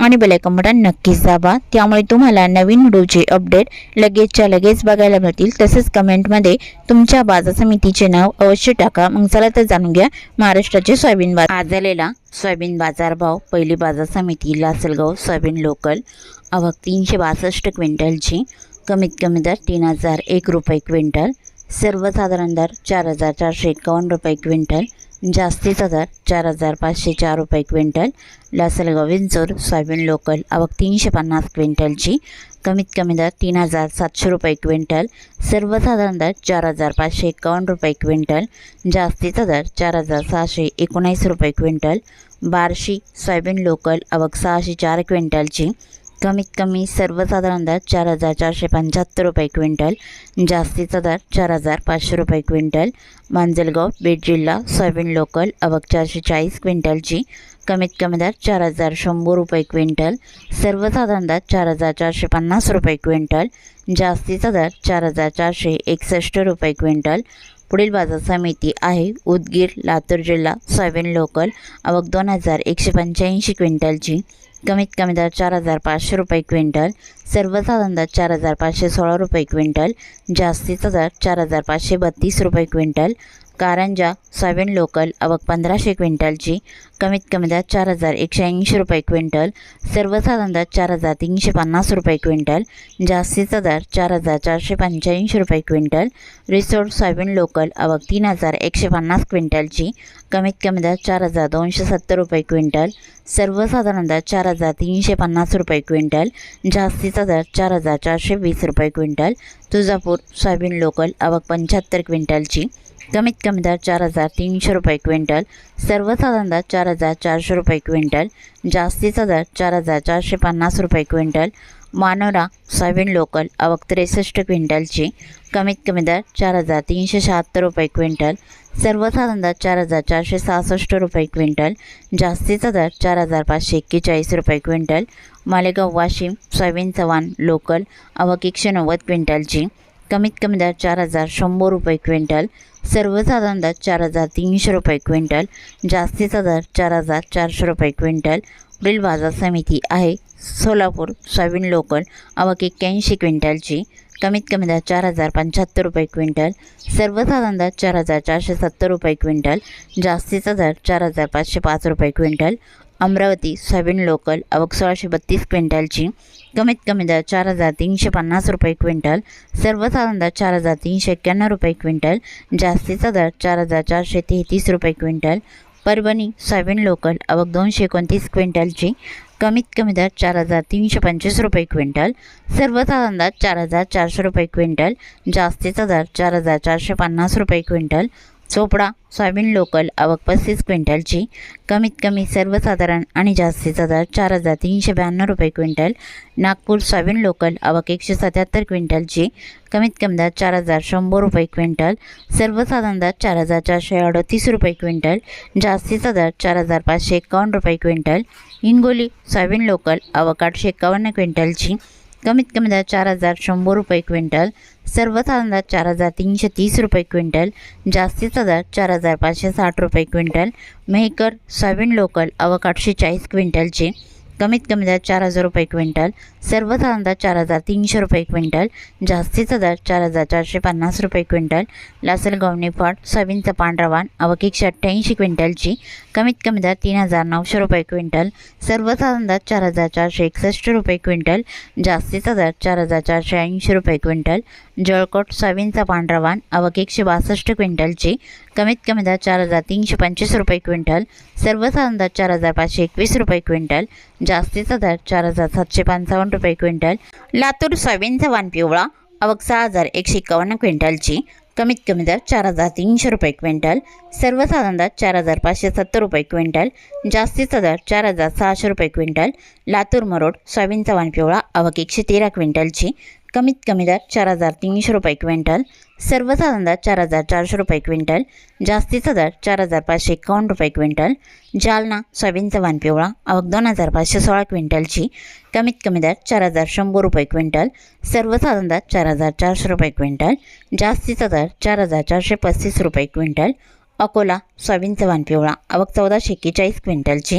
आणि bell icon button नक्कीच दाबा. त्यामुळे तुम्हाला नवीन व्हिडिओचे अपडेट लगेचच्या लगेच बघायला मिळतील. तसेच कमेंटमध्ये तुमच्या बाजार समितीचे नाव अवश्य टाका. मग चला तर जाणून घ्या महाराष्ट्राचे सोयाबीन बाजार. आज झालेला सोयाबीन बाजारभाव पहिली बाजार समिती लासलगाव सोयाबीन लोकल. आवक तीनशे बासष्ट क्विंटलची. कमीत कमी दर तीन हजार एक रुपये क्विंटल. सर्वसाधारण दर चार हजार चारशे एकावन्न रुपये क्विंटल. जास्तीचा दर चार हजार पाचशे चार रुपये quintal. Lasalgaon Vinchur soybean local आवक तीनशे पन्नास क्विंटलची. कमीत कमी दर तीन हजार सातशे रुपये क्विंटल. सर्वसाधारण दर चार हजार पाचशे एकावन्न रुपये क्विंटल. जास्तीचा दर चार हजार सहाशे एकोणीस रुपये क्विंटल. बार्शी सोयाबीन लोकल आवक सहाशे चार क्विंटलची. कमीत कमी सर्वसाधारण दर चार हजार चारशे पंच्याहत्तर रुपये क्विंटल जास्तीचा दर चार हजार पाचशे रुपये क्विंटल. मांजलगाव बीड जिल्हा सोयाबीन लोकल अवक चारशे चाळीस क्विंटलची कमीत कमी दर चार हजार शंभर रुपये क्विंटल. सर्वसाधारण दर चार हजार चारशे पन्नास रुपये क्विंटल. जास्तीचा दर चार हजार चारशे एकसष्ट रुपये क्विंटल. पुढील बाजार समिती आहे उदगीर लातूर जिल्हा सोयाबीन लोकल आवक दोन हजार एकशे पंच्याऐंशी क्विंटलची. कमीत कमी दर चार हजार पाचशे रुपये क्विंटल. सर्वसाधारण दर चार हजार पाचशे सोळा रुपये क्विंटल जास्तीचा दर चार हजार पाचशे बत्तीस रुपये क्विंटल कारंजा सोयाबीन लोकल आवक पंधराशे क्विंटलची कमीत कमी दर चार हजार एकशे ऐंशी रुपये क्विंटल सर्वसाधारण दर चार हजार तीनशे पन्नास रुपये क्विंटल जास्तीचा दर चार हजार चारशे पंच्याऐंशी रुपये क्विंटल रिसोर्ट सोयाबीन लोकल आवक तीन हजार एकशे पन्नास क्विंटलची कमीत कमी दर चार हजार दोनशे सत्तर रुपये क्विंटल सर्वसाधारण दर चार हजार तीनशे पन्नास रुपये क्विंटल जास्तीचा दर चार हजार चारशे वीस रुपये क्विंटल. तुळजापूर सोयाबीन लोकल आवक पंच्याहत्तर क्विंटलची. कमीत कमी दर चार हजार तीनशे रुपये क्विंटल. सर्वसाधारण दर चार हजार चारशे रुपये क्विंटल. जास्तीचा दर चार हजार चारशे पन्नास रुपये क्विंटल. मानोरा सोयाबीन लोकल आवक त्रेसष्ट क्विंटलची. कमीत कमी दर चार हजार तीनशे शहात्तर रुपये क्विंटल. सर्वसाधारण दर चार हजार चारशे सहासष्ट रुपये क्विंटल. जास्तीचा दर चार हजार पाचशे एक्केचाळीस रुपये quintal. Malegaon Washim soybean Chavan local आवक एकशे नव्वद क्विंटलची. कमीत कमी दर चार हजार शंभर रुपये क्विंटल. सर्वसाधारण दर चार हजार तीनशे रुपये क्विंटल. जास्तीचा दर चार हजार चारशे रुपये क्विंटल. पुढील बाजार समिती आहे. सोलापूर सोयाबीन लोकल आवक एक्क्याऐंशी क्विंटलची. कमीत कमी दर चार हजार पंच्याहत्तर रुपये क्विंटल. सर्वसाधारण दर चार हजार चारशे सत्तर रुपये क्विंटल. जास्तीचा दर चार हजार पाचशे पाच रुपये क्विंटल. अमरावती सोयाबीन लोकल आवक सोळाशे बत्तीस क्विंटलची. कमीत कमी दर चार हजार तीनशे पन्नास रुपये क्विंटल. सर्वसाधारण दर चार हजार तीनशे एक्क्याण्णव रुपये क्विंटल. जास्तीचा दर चार हजार चारशे तेहतीस रुपये क्विंटल. परभणी सोयाबीन लोकल आवक दोनशे एकोणतीस क्विंटलची कमीत कमी दर चार हजार तीनशे पंचवीस रुपये क्विंटल सर्वसाधारण दर चार हजार चारशे रुपये क्विंटल जास्तीचा दर चार हजार चारशे पन्नास रुपये क्विंटल चोपडा सोयाबीन लोकल आवक पस्तीस क्विंटलची. कमीत कमी सर्वसाधारण आणि जास्तीचा दर चार हजार तीनशे ब्याण्णव रुपये क्विंटल. नागपूर सोयाबीन लोकल आवक एकशे सत्याहत्तर क्विंटलची. कमीत कमी दर चार हजार शंभर रुपये क्विंटल. सर्वसाधारण दर चार हजार चारशे अडतीस रुपये क्विंटल. जास्तीचा दर चार हजार पाचशे एकावन्न रुपये क्विंटल. हिंगोली सोयाबीन लोकल आवक आठशे एकावन्न क्विंटलची. कमीत कमी दर चार हजार शंभर रुपये क्विंटल सर्वसाधारण दर चार हजार तीनशे तीस रुपये क्विंटल जास्तीचा दर चार हजार पाचशे साठ रुपये क्विंटल मेहकर सोयाबीन लोकल अवकाठशे चाळीस क्विंटलची कमीत कमी दर चार हजार रुपये क्विंटल सर्वसाधारण दर चार हजार तीनशे रुपये क्विंटल जास्तीचा दर चार हजार चारशे पन्नास रुपये क्विंटल लासलगाव निफाड सोयाबीनचा पांढरा वाण एकशे अठ्ठ्याऐंशी क्विंटलची कमीत कमी दर तीन हजार नऊशे रुपये क्विंटल सर्वसाधारण दर चार हजार चारशे एकसष्ट रुपये क्विंटल जास्तीचा दर चार हजार चारशे ऐंशी रुपये क्विंटल जळकोट सोयाबीनचा पांढरा वाण एकशे बासष्ट क्विंटलची कमीत कमी दर चार हजार तीनशे पंचवीस रुपये क्विंटल सर्वसाधारण दर चार हजार पाचशे एकवीस रुपये क्विंटल जास्तीचा दर चार हजार सातशे पंचावन्न रुपये क्विंटल लातूर सोयाबीनचा वाण पिवळा आवक सहा हजार एकशे एकावन्न क्विंटलची कमीत कमी दर चार हजार तीनशे रुपये क्विंटल सर्वसाधारण दर चार हजार पाचशे सत्तर रुपये क्विंटल जास्तीचा दर चार हजार सहाशे रुपये क्विंटल लातूर मरोड सोयाबीनचा वाण पिवळा आवक एकशे तेरा क्विंटलची कमीत कमी दर चार हजार तीनशे रुपये क्विंटल सर्वसाधारण दर चार हजार चारशे रुपये क्विंटल जास्तीचा दर चार हजार पाचशे एकावन्न रुपये क्विंटल जालना सोयाबीनचा वाण पिवळा आवक दोन हजार पाचशे सोळा क्विंटलची कमीत कमी दर चार हजार शंभर रुपये क्विंटल सर्वसाधारण दर चार हजार चारशे रुपये क्विंटल जास्तीचा दर चार हजार चारशे पस्तीस रुपये क्विंटल अकोला सोयाबीनचा वाण पिवळा. आवक चौदाशे एक्केचाळीस क्विंटलची.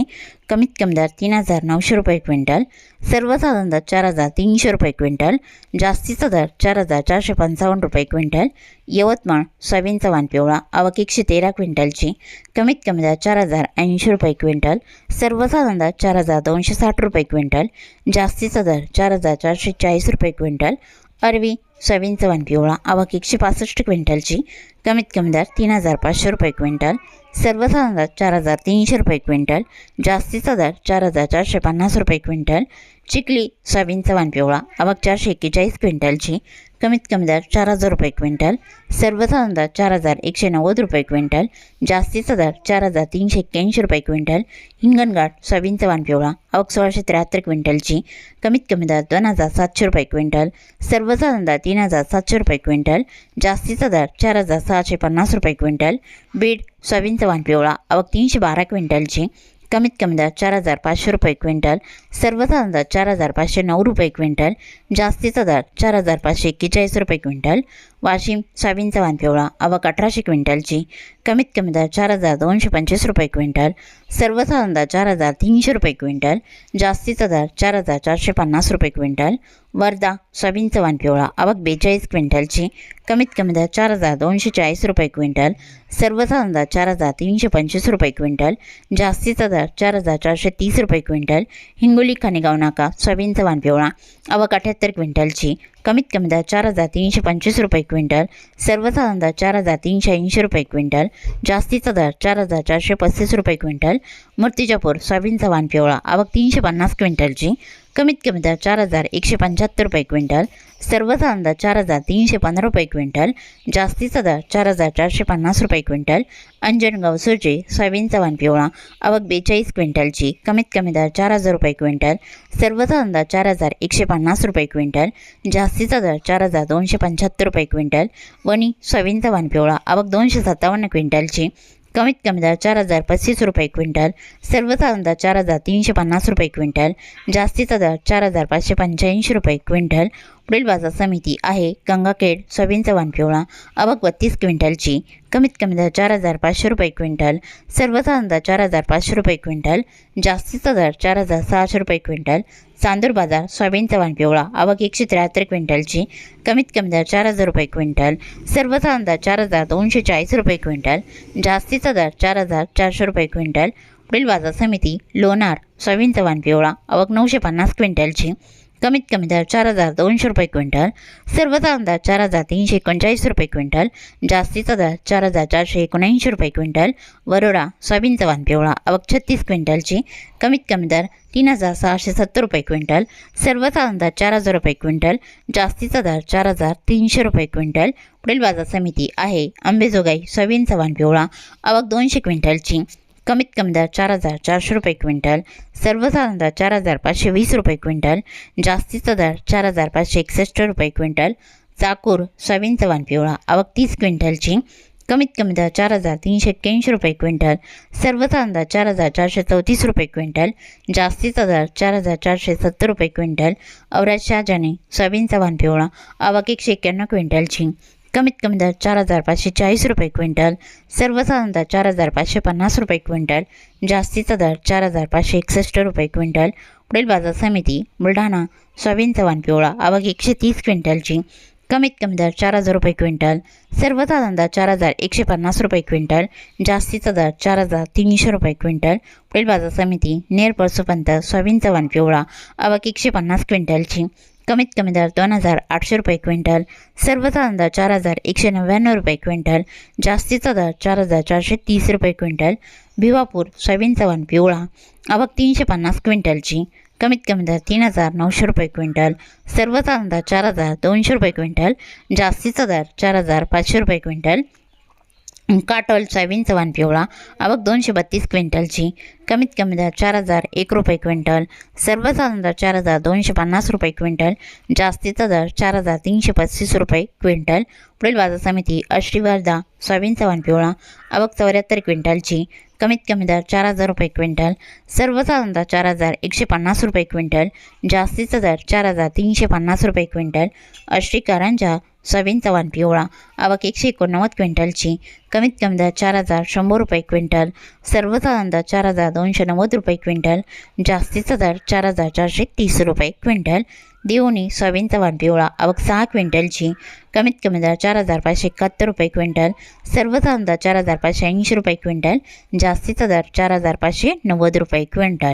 कमीत कमी दर तीन हजार नऊशे रुपये क्विंटल. सर्वसाधारण दर चार हजार तीनशे रुपये क्विंटल. जास्तीचा दर चार हजार चारशे पंचावन्न रुपये क्विंटल. यवतमाळ सोयाबीनचा वाण पिवळा. आवक एकशे तेरा क्विंटलची. कमीत कमी दर चार हजार ऐंशी रुपये क्विंटल. सर्वसाधारण दर चार हजार दोनशे साठ रुपये क्विंटल. जास्तीचा दर चार हजार चारशे चाळीस रुपये क्विंटल. अरवी सोयाबीनचा वन पिवळा आवक एकशे पासष्ट क्विंटलची कमीत कमी दर तीन हजार पाचशे रुपये क्विंटल सर्वसाधारण दर चार हजार तीनशे रुपये क्विंटल जास्तीचा दर चार हजार चारशे पन्नास रुपये क्विंटल चिखली सोयाबीनचा वन पिवळा आवक चारशे एक्केचाळीस क्विंटलची कमीत कमी दर चार हजार रुपये क्विंटल सर्वसाधारण दर चार हजार एकशे नव्वद रुपये क्विंटल जास्तीचा दर चार हजार तीनशे एक्क्याऐंशी रुपये क्विंटल हिंगणघाट सोयाबीनचा वाण पिवळा आवक सोळाशे त्र्याहत्तर क्विंटलची कमीत कमी दर दोन हजार सातशे रुपये क्विंटल सर्वसाधारण दर तीन हजार सातशे रुपये क्विंटल जास्तीचा दर चार हजार सहाशे पन्नास रुपये क्विंटल बीड सोयाबीनचा वाण पिवळा आवक तीनशे बारा क्विंटलची कमीत कमी दर चार हजार पाचशे रुपये क्विंटल सर्वसाधारण दर चार हजार पाचशे नऊ रुपये क्विंटल जास्तीचा दर चार हजार पाचशे एक्केचाळीस रुपये क्विंटल वाशिम सोयाबीनचा वाण पिवळा आवक अठराशे क्विंटलची कमीत कमी दर चार हजार दोनशे पंचवीस रुपये क्विंटल सर्वसाधारण दर चार हजार तीनशे रुपये क्विंटल जास्तीचा दर चार हजार चारशे पन्नास रुपये क्विंटल वर्धा सोयाबीनचा वानपिवळा आवक बेचाळीस क्विंटलची कमीत कमी दर चार हजार दोनशे चाळीस रुपये क्विंटल सर्वसाधारण दर चार हजार तीनशे पंचवीस रुपये क्विंटल जास्तीचा दर चार हजार चारशे तीस रुपये क्विंटल हिंगोली खानेगाव नाका सोयाबीनचा वानपिवळा आवक अठ्याहत्तर क्विंटलची कमीत कमी दर चार हजार तीनशे पंचवीस रुपये क्विंटल सर्वसाधारण दर चार हजार तीनशे ऐंशी रुपये क्विंटल जास्तीचा दर चार हजार चारशे पस्तीस रुपये क्विंटल मूर्तिजापूर सोयाबीनचा वाण पिवळा आवक तीनशे पन्नास क्विंटलची कमीत कमी दर चार हजार एकशे पंच्याहत्तर रुपये क्विंटल सर्वसाधारण दर चार हजार तीनशे पंधरा रुपये क्विंटल जास्तीचा दर चार हजार चारशे पन्नास रुपये क्विंटल अंजनगाव सुरजे सोयाबीनचा वाण पिवळा आवक बेचाळीस क्विंटलची कमीत कमी दर चार हजार रुपये क्विंटल सर्वसाधारण दर चार हजार एकशे पन्नास रुपये क्विंटल जास्तीचा दर चार हजार दोनशे पंच्याहत्तर रुपये क्विंटल वणी सोयाबीनचा वाण पिवळा आवक दोनशे सत्तावन्न क्विंटलची कमीत कमी दर चार हजार पस्तीस रुपये क्विंटल सर्वसाधारण दर चार हजार तीनशे पन्नास रुपये क्विंटल जास्तीचा दर चार हजार पाचशे पंच्याऐंशी रुपये क्विंटल पुढील बाजार समिती आहे. गंगाखेड सोयाबीन चव्हाण पिवळा अबक बत्तीस क्विंटलची कमीत कमी दर चार हजार पाचशे रुपये क्विंटल सर्वसाधारण दर चार हजार पाचशे रुपये क्विंटल जास्तीचा दर चार हजार सहाशे रुपये क्विंटल चांदूर बाजार सोयाबीन चव्हाण पिवळा आवक एकशे त्र्याहत्तर क्विंटलची कमीत कमी दर चार हजार रुपये क्विंटल सर्वसाधारण दर चार हजार दोनशे चाळीस रुपये क्विंटल जास्तीचा दर चार हजार चारशे रुपये क्विंटल पुढील बाजार समिती लोणार सोयाबीन चव्हाण पिवळा आवक नऊशे पन्नास क्विंटलची कमीत कमी दर चार हजार दोनशे रुपये क्विंटल सर्वसाधारण दर चार हजार तीनशे एकोणचाळीस रुपये क्विंटल जास्तीचा दर चार हजार चारशे एकोणऐंशी रुपये क्विंटल वरोडा सोयाबीनचा वाण पिवळा अवघ छत्तीस क्विंटलची कमीत कमी दर तीन हजार सहाशे सत्तर रुपये क्विंटल सर्वसाधारण दर चार हजार रुपये क्विंटल जास्तीचा दर चार हजार तीनशे रुपये क्विंटल पुढील बाजार समिती आहे अंबेजोगाई सोयाबीनचा वाण पिवळा आवक दोनशे क्विंटलची. कमीत कमी दर चार हजार चारशे रुपये क्विंटल सर्वसाधारण दर चार हजार पाचशे वीस रुपये क्विंटल जास्तीचा दर चार हजार पाचशे एकसष्ट रुपये क्विंटल चाकूर सोयाबीनचा वाण पिवळा आवक तीस क्विंटलची कमीत कमी दर चार हजार तीनशे एक्क्याऐंशी रुपये क्विंटल सर्वसाधारण दर चार हजार चारशे चौतीस रुपये क्विंटल जास्तीचा दर चार हजार चारशे सत्तर रुपये क्विंटल औराज शहाजाने सोयाबीनचा वाण पिवळा आवक एकशे एक्क्याण्णव क्विंटलची कमीत कमी दर चार हजार पाचशे चाळीस रुपये क्विंटल सर्वसाधारण दर चार हजार पाचशे पन्नास रुपये क्विंटल जास्तीचा दर चार हजार पाचशे एकसष्ट रुपये क्विंटल. पुढील बाजार समिती बुलढाणा सोयाबीन चव्हाण पिवळा आवक एकशे तीस क्विंटलची. कमीत कमी दर चार हजार रुपये क्विंटल सर्वसाधारण दर चार हजार एकशे पन्नास रुपये क्विंटल जास्तीचा दर चार हजार तीनशे रुपये क्विंटल. पुढील बाजार समिती नेर परसोपंत सोयाबीन चव्हाण पिवळा आवक एकशे पन्नास क्विंटलची. कमीत कमी दर दोन हजार आठशे रुपये क्विंटल सर्वसाधारण दर चार हजार एकशे नव्याण्णव रुपये क्विंटल जास्तीचा दर चार हजार चारशे तीस रुपये क्विंटल भिवापूर सोयाबीनचा वाण पिवळा आवक तीनशे पन्नास क्विंटलची कमीत कमी दर तीन हजार नऊशे रुपये क्विंटल सर्वसाधारण दर चार हजार दोनशे रुपये क्विंटल जास्तीचा दर चार हजार पाचशे रुपये क्विंटल काटोल सोयाबीन चव्हाण पिवळा आवक दोनशे बत्तीस क्विंटलची. कमीत कमी दर चार हजार एक रुपये क्विंटल. सर्वसाधारण दर चार हजार दोनशे पन्नास रुपये क्विंटल. जास्तीचा दर चार हजार तीनशे पस्तीस रुपये क्विंटल. पुढील बाजार समिती आष्टी सोयाबीनचा सोयाबीन पिवळा आवक चौऱ्याहत्तर क्विंटलची. कमीत कमी दर चार हजार रुपये क्विंटल. सर्वसाधारण दर चार हजार एकशे पन्नास रुपये क्विंटल. जास्तीचा दर चार हजार तीनशे पन्नास रुपये क्विंटल. आष्टी सोयाबीन चव्हाण पिवळा. आवक एकशे एकोणनव्वद क्विंटलची. कमीत कमी दर चार हजार शंभर रुपये क्विंटल. सर्वसाधारण दर चार हजार दोनशे नव्वद रुपये क्विंटल. जास्तीचा दर चार हजार चारशे तीस रुपये क्विंटल. देवणी सोयाबीन चव्हाण पिवळा. आवक सहा क्विंटलची. कमीत कमी दर चार हजार पाचशे एकाहत्तर रुपये क्विंटल. सर्वसाधारण दर चार हजार पाचशे ऐंशी रुपये क्विंटल. जास्तीचा दर चार हजार पाचशे नव्वद रुपये क्विंटल.